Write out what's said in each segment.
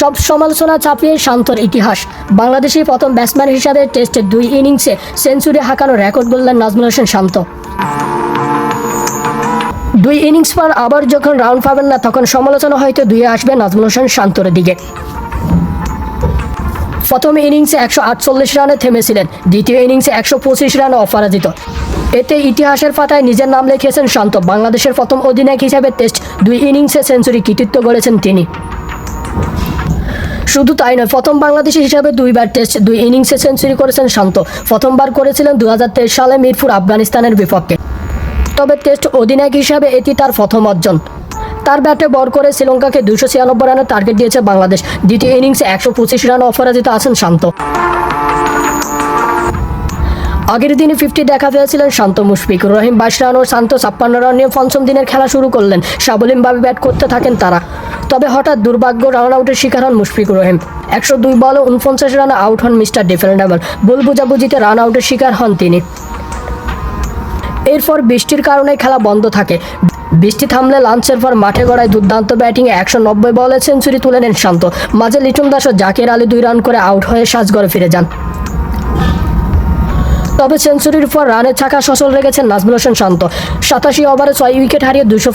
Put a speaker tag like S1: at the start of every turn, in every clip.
S1: সব সমালোচনা চাপিয়ে শান্তর ইতিহাস। বাংলাদেশি প্রথম ব্যাটসম্যান হিসাবে টেস্টের দুই ইনিংসে সেঞ্চুরি হাঁকানোর রেকর্ড বললেন নাজমুল হোসেন শান্ত। দুই ইনিংস পর আবার যখন রাউন্ড পাবেন না, তখন সমালোচনা হয়তো দুয়ে আসবে নাজমুল হোসেন শান্তর দিকে। প্রথম ইনিংসে একশো আটচল্লিশ রানে থেমেছিলেন, দ্বিতীয় ইনিংসে একশো পঁচিশ রানে অপরাজিত। এতে ইতিহাসের পাতায় নিজের নাম লিখিয়েছেন শান্ত। বাংলাদেশের প্রথম অধিনায়ক হিসেবে টেস্ট দুই ইনিংসে সেঞ্চুরি কৃতিত্ব গড়েছেন তিনি। শুধু তাই নয়, প্রথম বাংলাদেশি হিসাবে দুইবার টেস্ট দুই ইনিংসে সেঞ্চুরি করেছেন শান্ত। প্রথমবার করেছিলেন দু হাজার তেইশ সালে মিরপুর আফগানিস্তানের বিপক্ষে। তবে টেস্ট অধিনায়ক হিসাবে এটি তার প্রথম অর্জন। তার ব্যাটে বর করে শ্রীলঙ্কাকে দুশো ছিয়ানব্বই রানের টার্গেট দিয়েছে বাংলাদেশ। দ্বিতীয় ইনিংসে একশো পঁচিশ রানে অপরাজিত আছেন শান্ত। আগের দিনে ফিফটি দেখা পেয়েছিলেন শান্ত মুশফিক। রহিম বাইশ রান ও শান্ত ছাপ্পান্ন রান নিয়ে পঞ্চম দিনের খেলা শুরু করলেন। সাবলীনভাবে ব্যাট করতে থাকেন তারা। তবে হঠাৎ দুর্ভাগ্য রান আউটের শিকার হন মুশফিকুর রহিম। একশো দুই বলে উনপঞ্চাশ রানে আউট হন মিস্টার ডিফেন্ডেবল। ভুল বুঝাবুঝিতে রান আউটের শিকার হন তিনি। এরপর বৃষ্টির কারণে খেলা বন্ধ থাকে। বৃষ্টি থামলে লাঞ্চের পর মাঠে গড়ায় দুর্দান্ত ব্যাটিংয়ে একশো নব্বই বলে সেঞ্চুরি তুলে নেন শান্ত। মাঝে লিটন দাস ও জাকির আলী দুই রান করে আউট হয়ে সাজগড়ে ফিরে যান। তবে সেঞ্চুরির পর রানে থাকা সচল রেখেছেন নাজমুল হোসেন শান্ত। সাতাশি ওভারে ছয় উইকেট হারিয়ে দুশো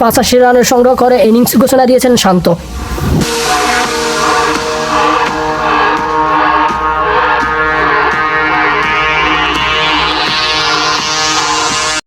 S1: রানের সংগ্রহ করে ইনিংস ঘোষণা দিয়েছেন শান্ত।